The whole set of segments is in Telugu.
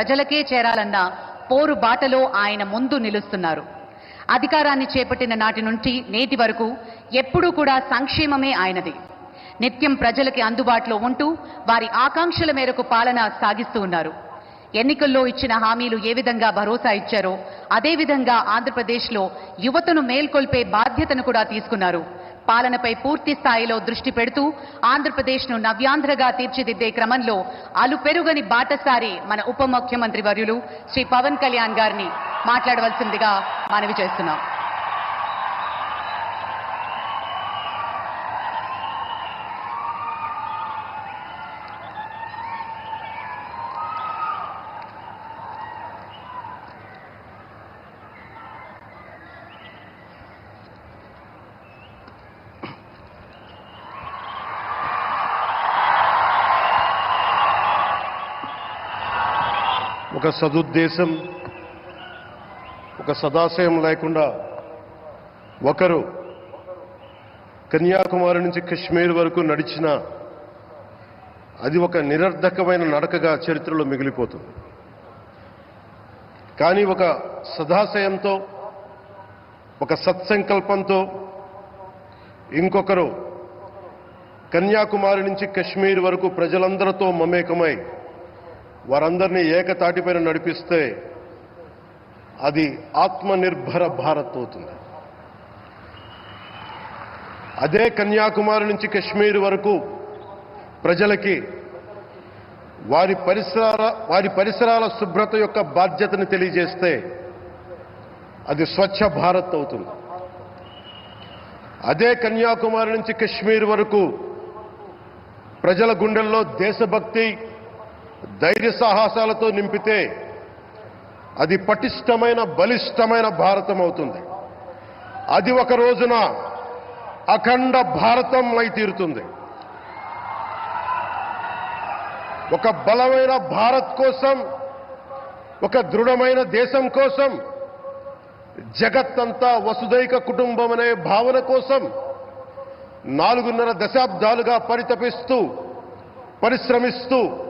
ప్రజలకే చేరాలన్న పోరు బాటలో ఆయన ముందు నిలుస్తున్నారు. అధికారాన్ని చేపట్టిన నాటి నుండి నేటి వరకు ఎప్పుడూ కూడా సంక్షేమమే ఆయనది. నిత్యం ప్రజలకి అందుబాటులో ఉంటూ వారి ఆకాంక్షల మేరకు పాలన సాగిస్తూ ఉన్నారు. ఎన్నికల్లో ఇచ్చిన హామీలు ఏ విధంగా భరోసా ఇచ్చారో అదేవిధంగా ఆంధ్రప్రదేశ్లో యువతను మేల్కొల్పే బాధ్యతను కూడా తీసుకున్నారు. పాలనపై పూర్తి స్థాయిలో దృష్టి పెడుతూ ఆంధ్రప్రదేశ్ను నవ్యాంధ్రగా తీర్చిదిద్దే క్రమంలో అలుపెరుగని బాటసారి మన ఉప ముఖ్యమంత్రి వర్యులు శ్రీ పవన్ కళ్యాణ్ గారిని మాట్లాడవలసిందిగా మనవి చేస్తున్నాం. ఒక సదుద్దేశం ఒక సదాశయం లేకుండా ఒకరు కన్యాకుమారి నుంచి కశ్మీర్ వరకు నడిచిన అది ఒక నిరర్ధకమైన నడకగా చరిత్రలో మిగిలిపోతుంది. కానీ ఒక సదాశయంతో ఒక సత్సంకల్పంతో ఇంకొకరు కన్యాకుమారి నుంచి కశ్మీర్ వరకు ప్రజలందరితో మమేకమై వారందరినీ ఏకతాటిపైన నడిపిస్తే అది ఆత్మనిర్భర భారత్ అవుతుంది. అదే కన్యాకుమారి నుంచి కశ్మీర్ వరకు ప్రజలకి వారి పరిసరాల వారి పరిసరాల శుభ్రత యొక్క బాధ్యతను తెలియజేస్తే అది స్వచ్ఛ భారత్ అవుతుంది. అదే కన్యాకుమారి నుంచి కశ్మీర్ వరకు ప్రజల గుండెల్లో దేశభక్తి ధైర్య సాహసాలతో నింపితే అది పటిష్టమైన బలిష్టమైన భారతం అవుతుంది అది ఒక రోజున అఖండ భారతం అయి తీరుతుంది. ఒక బలమైన భారత్ కోసం ఒక దృఢమైన దేశం కోసం జగత్తంతా వసుదైక కుటుంబం అనే భావన కోసం నాలుగున్నర దశాబ్దాలుగా పరితపిస్తూ పరిశ్రమిస్తూ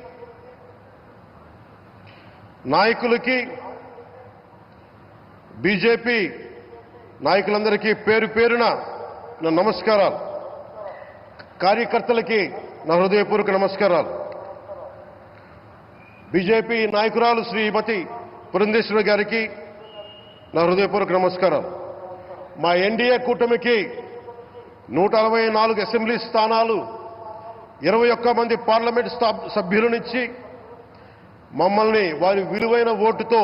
నాయకులకి బీజేపీ నాయకులందరికీ పేరు పేరున నా నమస్కారాలు. కార్యకర్తలకి నా హృదయపూర్వక నమస్కారాలు. బీజేపీ నాయకురాలు శ్రీమతి పురంధేశ్వరి గారికి నా హృదయపూర్వక నమస్కారాలు. మా ఎన్డీఏ కూటమికి నూట అరవై నాలుగు అసెంబ్లీ స్థానాలు ఇరవై ఒక్క మంది పార్లమెంట్ స్థా- సభ్యులనిచ్చి మమ్మల్ని వారి విలువైన ఓటుతో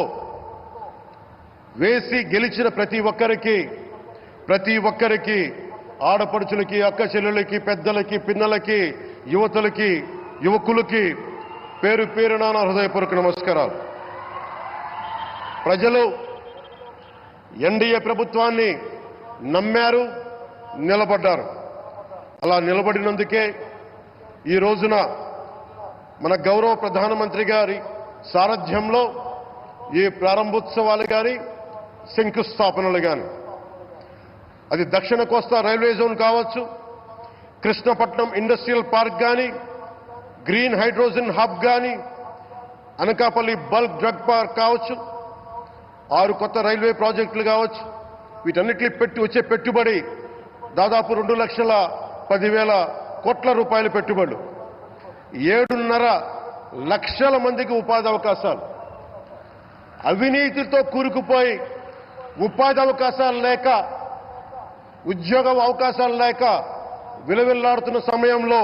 వేసి గెలిచిన ప్రతి ఒక్కరికి ప్రతి ఒక్కరికి ఆడపడుచులకి అక్క చెల్లెలకి పెద్దలకి పిన్నలకి యువతులకి యువకులకి పేరు పేరున నా హృదయపూర్వక నమస్కారాలు. ప్రజలు ఎన్డీఏ ప్రభుత్వాన్ని నమ్మారు నిలబడ్డారు. అలా నిలబడినందుకే ఈ రోజున మన గౌరవ ప్రధానమంత్రి గారి సారథ్యంలో ఈ ప్రారంభోత్సవాలు కానీ శంకుస్థాపనలు కానీ అది దక్షిణ కోస్తా రైల్వే జోన్ కావచ్చు కృష్ణపట్నం ఇండస్ట్రియల్ పార్క్ కానీ గ్రీన్ హైడ్రోజన్ హబ్ కానీ అనకాపల్లి బల్క్ డ్రగ్ పార్క్ కావచ్చు ఆరు కొత్త రైల్వే ప్రాజెక్టులు కావచ్చు వీటన్నిటిని పెట్టి వచ్చే పెట్టుబడి దాదాపు రెండు లక్షల పదివేల కోట్ల రూపాయల పెట్టుబడులు. ఏడున్నర లక్షల మందికి ఉపాధి అవకాశాలు. అవినీతితో కూరుకుపోయి ఉపాధి అవకాశాలు లేక ఉద్యోగ అవకాశాలు లేక విలువిల్లాడుతున్న సమయంలో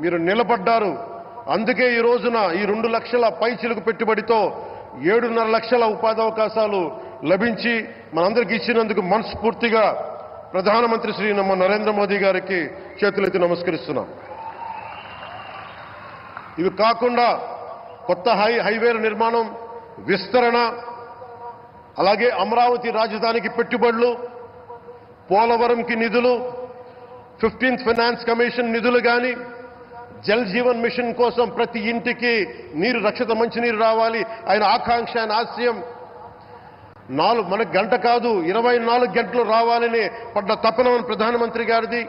మీరు నిలబడ్డారు. అందుకే ఈ రోజున ఈ రెండు లక్షల పైచిలకు పెట్టుబడితో ఏడున్నర లక్షల ఉపాధి అవకాశాలు లభించి మనందరికి ఇచ్చినందుకు మనస్ఫూర్తిగా ప్రధానమంత్రి శ్రీ నమ్మ నరేంద్ర మోదీ గారికి చేతులెత్తి నమస్కరిస్తున్నాం. ఇవి కాకుండా కొత్త హై హైవేల నిర్మాణం విస్తరణ అలాగే అమరావతి రాజధానికి పెట్టుబడులు పోలవరంకి నిధులు ఫిఫ్టీన్త్ ఫైనాన్స్ కమిషన్ నిధులు కానీ జల్ జీవన్ మిషన్ కోసం ప్రతి ఇంటికి నీరు రక్షిత మంచినీరు రావాలి. ఆయన ఆకాంక్ష ఆయన ఆశయం. నాలుగు మనకు గంట కాదు ఇరవై నాలుగు గంటలు రావాలని పడ్డ తపన ప్రధానమంత్రి గారిది.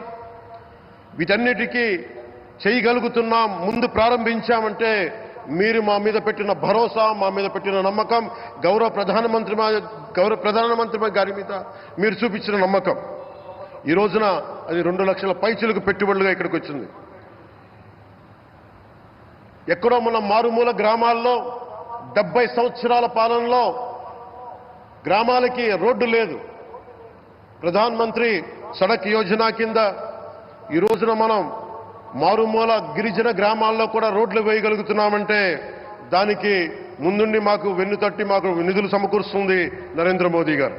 వీటన్నిటికీ చేయగలుగుతున్నాం ముందు ప్రారంభించామంటే మీరు మా మీద పెట్టిన భరోసా మా మీద పెట్టిన నమ్మకం గౌరవ ప్రధానమంత్రి మా గౌరవ ప్రధానమంత్రి గారి మీద మీరు చూపించిన నమ్మకం. ఈ రోజున అది రెండు లక్షల పైచులకు పెట్టుబడులుగా ఇక్కడికి వచ్చింది. ఎక్కడో మన మారుమూల గ్రామాల్లో డెబ్బై సంవత్సరాల పాలనలో గ్రామాలకి రోడ్డు లేదు. ప్రధానమంత్రి సడక్ యోజన కింద ఈ రోజున మనం మారుమూల గిరిజన గ్రామాల్లో కూడా రోడ్లు వేయగలుగుతున్నామంటే దానికి ముందుండి మాకు వెన్ను తట్టి మాకు నిధులు సమకూరుస్తుంది నరేంద్ర మోదీ గారు.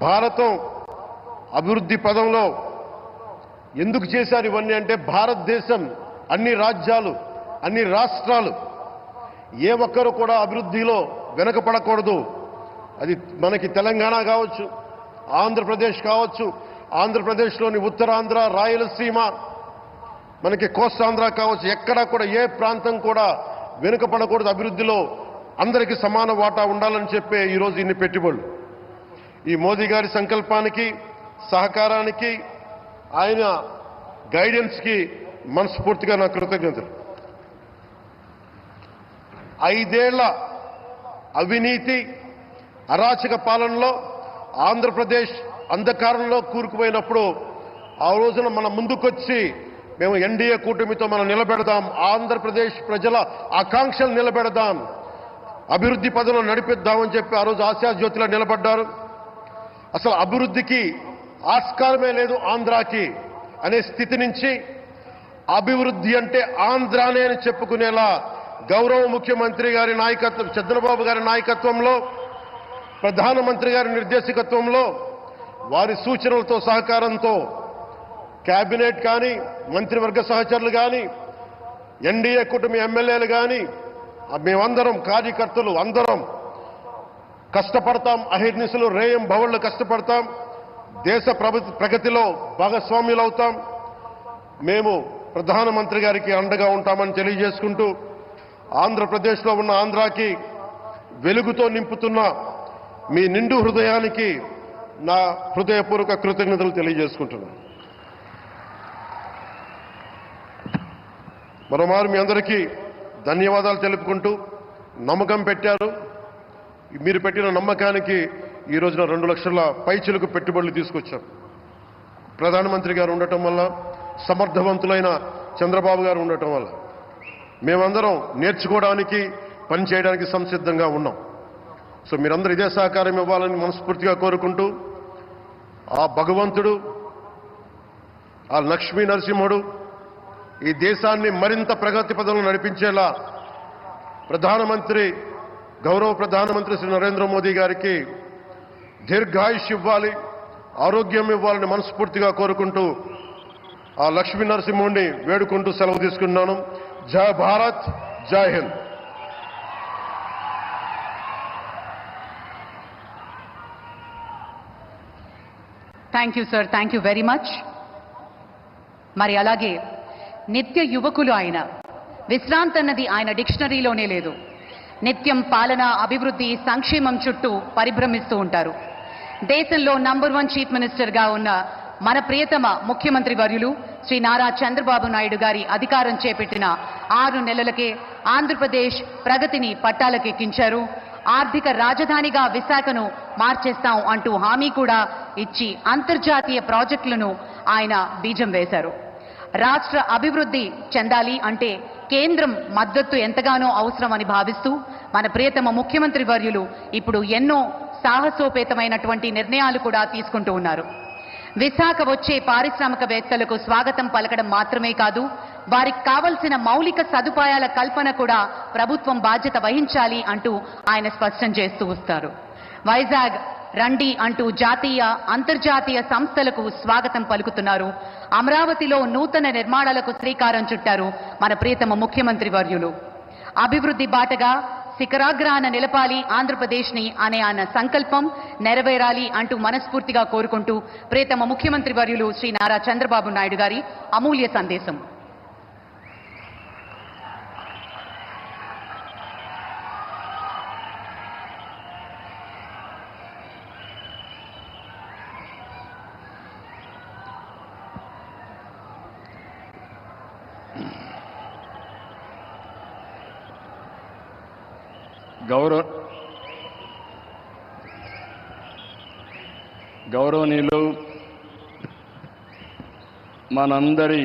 భారతం అభివృద్ధి పదంలో ఎందుకు చేశారు ఇవన్నీ అంటే భారతదేశం అన్ని రాజ్యాలు అన్ని రాష్ట్రాలు ఏ ఒక్కరు కూడా అభివృద్ధిలో వెనకపడకూడదు. అది మనకి తెలంగాణ కావచ్చు ఆంధ్రప్రదేశ్ కావచ్చు ఆంధ్రప్రదేశ్లోని ఉత్తరాంధ్ర రాయలసీమ మనకి కోస్తాంధ్ర కావచ్చు ఎక్కడా కూడా ఏ ప్రాంతం కూడా వెనుకపడకూడదు అభివృద్ధిలో అందరికీ సమాన వాటా ఉండాలని చెప్పే ఈరోజు ఇన్ని పెట్టుబడులు. ఈ మోదీ గారి సంకల్పానికి సహకారానికి ఆయన గైడెన్స్కి మనస్ఫూర్తిగా నా కృతజ్ఞతలు. ఐదేళ్ళ అవినీతి అరాచక పాలనలో ఆంధ్రప్రదేశ్ అంధకారంలో కూరుకుపోయినప్పుడు ఆ రోజున మన ముందుకొచ్చి మేము ఎన్డీఏ కూటమితో మనం నిలబెడదాం ఆంధ్రప్రదేశ్ ప్రజల ఆకాంక్షలు నిలబెడదాం అభివృద్ధి పదవులు నడిపిద్దామని చెప్పి ఆ రోజు ఆశాజ్యోతిలో నిలబడ్డారు. అసలు అభివృద్ధికి ఆస్కారమే లేదు ఆంధ్రాకి అనే స్థితి నుంచి అభివృద్ధి అంటే ఆంధ్రానే అని చెప్పుకునేలా గౌరవ ముఖ్యమంత్రి గారి నాయకత్వం చంద్రబాబు గారి నాయకత్వంలో ప్రధానమంత్రి గారి నిర్దేశకత్వంలో వారి సూచనలతో సహకారంతో కేబినెట్ కానీ మంత్రివర్గ సహచరులు కానీ ఎన్డీఏ కుటుంబ ఎమ్మెల్యేలు కానీ మేమందరం కార్యకర్తలు అందరం కష్టపడతాం. అహిర్నిశలు రేయం భవన్లు కష్టపడతాం. దేశ ప్రభు- ప్రగతిలో భాగస్వామ్యులవుతాం మేము ప్రధానమంత్రి గారికి అండగా ఉంటామని తెలియజేసుకుంటూ ఆంధ్రప్రదేశ్లో ఉన్న ఆంధ్రాకి వెలుగుతో నింపుతున్న మీ నిండు హృదయానికి నా హృదయపూర్వక కృతజ్ఞతలు తెలియజేసుకుంటున్నాను. మరోమారు మీ అందరికీ ధన్యవాదాలు తెలుపుకుంటూ నమ్మకం పెట్టారు. మీరు పెట్టిన నమ్మకానికి ఈ రోజున రెండు లక్షల పైచులకు పెట్టుబడులు తీసుకొచ్చాం ప్రధానమంత్రి గారు ఉండటం వల్ల సమర్థవంతులైన చంద్రబాబు గారు ఉండటం వల్ల మేమందరం నేర్చుకోవడానికి పనిచేయడానికి సంసిద్ధంగా ఉన్నాం. సో మీరందరూ ఇదే సహకారం ఇవ్వాలని మనస్ఫూర్తిగా కోరుకుంటూ ఆ భగవంతుడు ఆ లక్ష్మీ నరసింహుడు ఈ దేశాన్ని మరింత ప్రగతి పదంలో నడిపించేలా ప్రధానమంత్రి గౌరవ ప్రధానమంత్రి శ్రీ నరేంద్ర మోదీ గారికి దీర్ఘాయుష్ ఇవ్వాలి ఆరోగ్యం ఇవ్వాలని మనస్ఫూర్తిగా కోరుకుంటూ ఆ లక్ష్మీ నరసింహుడిని వేడుకుంటూ సెలవు తీసుకున్నాను. జై భారత్ జై Hind. Thank you sir thank you very much మరి అలాగే నిత్య యువకులు ఆయన. విశ్రాంతి అన్నది ఆయన డిక్షనరీలోనే లేదు. నిత్యం పాలన అభివృద్ధి సంక్షేమం చుట్టూ పరిభ్రమిస్తూ ఉంటారు. దేశంలో నంబర్ వన్ చీఫ్ మినిస్టర్గా ఉన్న మన ప్రియతమ ముఖ్యమంత్రి వర్యులు శ్రీ నారా చంద్రబాబు నాయుడు గారి అధికారం చేపట్టిన ఆరు నెలలకే ఆంధ్రప్రదేశ్ ప్రగతిని పట్టాలకెక్కించారు. ఆర్థిక రాజధానిగా విశాఖను మార్చేస్తాం అంటూ హామీ కూడా ఇచ్చి అంతర్జాతీయ ప్రాజెక్టులను ఆయన బీజం వేశారు. రాష్ట్ర అభివృద్ధి చెందాలి అంటే కేంద్రం మద్దతు ఎంతగానో అవసరమని భావిస్తూ మన ప్రియతమ ముఖ్యమంత్రి వర్యులు ఇప్పుడు ఎన్నో సాహసోపేతమైనటువంటి నిర్ణయాలు కూడా తీసుకుంటూ ఉన్నారు. విశాఖ వచ్చే పారిశ్రామికవేత్తలకు స్వాగతం పలకడం మాత్రమే కాదు వారికి కావలసిన మౌలిక సదుపాయాల కల్పన కూడా ప్రభుత్వం బాధ్యత వహించాలి అంటూ ఆయన స్పష్టం చేస్తూ వస్తారు. వైజాగ్ రండి అంటూ జాతీయ అంతర్జాతీయ సంస్థలకు స్వాగతం పలుకుతున్నారు. అమరావతిలో నూతన నిర్మాణాలకు శ్రీకారం చుట్టారు మన ప్రియతమ ముఖ్యమంత్రి వర్యులు. అభివృద్ధి బాటగా శిఖరాగ్రహాన నిలపాలి ఆంధ్రప్రదేశ్ని అనే ఆయన సంకల్పం నెరవేరాలి అంటూ మనస్ఫూర్తిగా కోరుకుంటూ ప్రేతమ ముఖ్యమంత్రి వర్యులు శ్రీ నారా చంద్రబాబు నాయుడు గారి అమూల్య సందేశం. గౌరవ గౌరవనీయులు మనందరి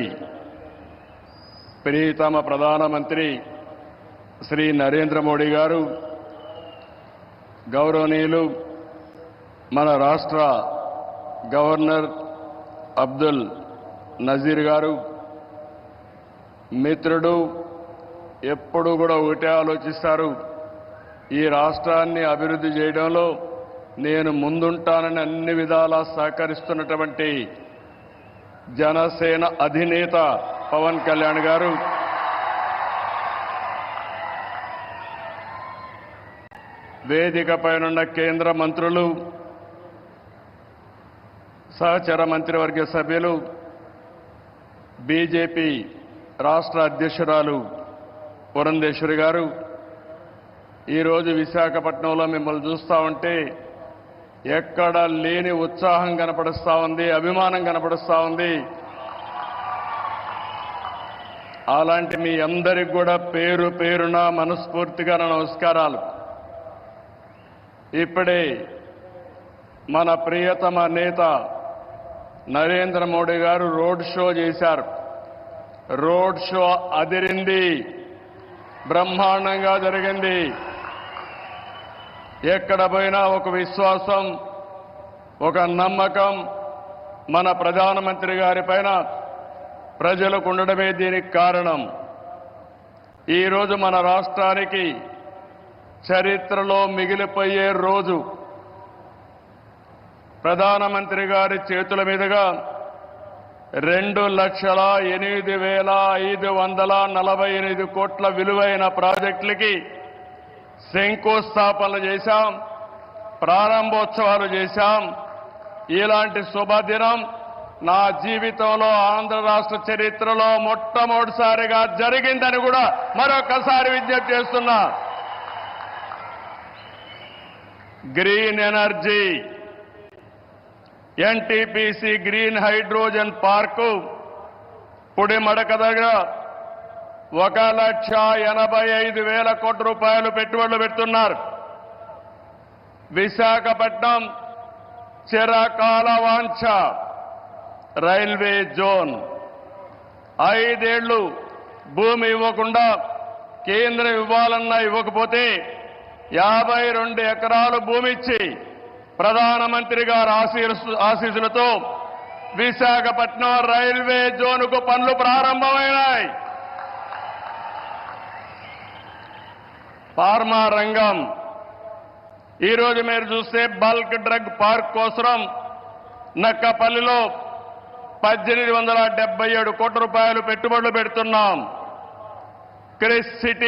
ప్రియతమ ప్రధానమంత్రి శ్రీ నరేంద్ర మోడీ గారు గౌరవనీయులు మన రాష్ట్ర గవర్నర్ అబ్దుల్ నజీర్ గారు మిత్రుడు ఎప్పుడు కూడా ఒకటే ఆలోచిస్తారు. ఈ రాష్ట్రాన్ని అభివృద్ధి చేయడంలో నేను ముందుంటానని అన్ని విధాలా సహకరిస్తున్నటువంటి జనసేన అధినేత పవన్ కళ్యాణ్ గారు. వేదిక పైనున్న కేంద్ర మంత్రులు సహచర మంత్రివర్గ సభ్యులు బీజేపీ రాష్ట్ర అధ్యక్షురాలు పురంధేశ్వరి గారు ఈరోజు విశాఖపట్నంలో మిమ్మల్ని చూస్తా ఉంటే ఎక్కడ లేని ఉత్సాహం కనపడుస్తూ ఉంది అభిమానం కనపడుస్తూ ఉంది. అలాంటి మీ అందరికి కూడా పేరు పేరున మనస్ఫూర్తిగా నా నమస్కారాలు. ఇప్పుడే మన ప్రియతమ నేత నరేంద్ర మోడీ గారు రోడ్ షో చేశారు. రోడ్ షో అదిరింది బ్రహ్మాండంగా జరిగింది. ఎక్కడ పోయినా ఒక విశ్వాసం ఒక నమ్మకం మన ప్రధానమంత్రి గారి పైన ప్రజలకు ఉండడమే దీనికి కారణం. ఈరోజు మన రాష్ట్రానికి చరిత్రలో మిగిలిపోయే రోజు. ప్రధానమంత్రి గారి చేతుల మీదుగా రెండు లక్షల ఎనిమిది వేల ఐదు వందల నలభై ఎనిమిది కోట్ల విలువైన ప్రాజెక్టులకి శంకుస్థాపనలు చేశాం ప్రారంభోత్సవాలు చేశాం. ఇలాంటి శుభదినం నా జీవితంలో ఆంధ్ర రాష్ట్ర చరిత్రలో మొట్టమొదటిసారిగా జరిగిందని కూడా మరొకసారి విజ్ఞప్తి చేస్తున్నా. Green energy NTPC green hydrogen park Pudimadaka దగ్గర ఒక లక్ష ఎనభై ఐదు వేల కోట్ల రూపాయలు పెట్టుబడులు పెడుతున్నారు. విశాఖపట్నం చిరకాల వాంఛ రైల్వే జోన్. ఐదేళ్ళు భూమి ఇవ్వకుండా కేంద్రం ఇవ్వాలన్నా ఇవ్వకపోతే యాభై రెండు ఎకరాలు భూమి ఇచ్చి ప్రధానమంత్రి గారు ఆశీస్సులతో విశాఖపట్నం రైల్వే జోన్కు పనులు ప్రారంభమైనాయి. ఫార్మా రంగం. ఈరోజు మీరు చూస్తే బల్క్ డ్రగ్ పార్క్ కోసం నక్కపల్లిలో పద్దెనిమిది వందల డెబ్బై ఏడు కోట్ల రూపాయలు పెట్టుబడులు పెడుతున్నాం. Chris city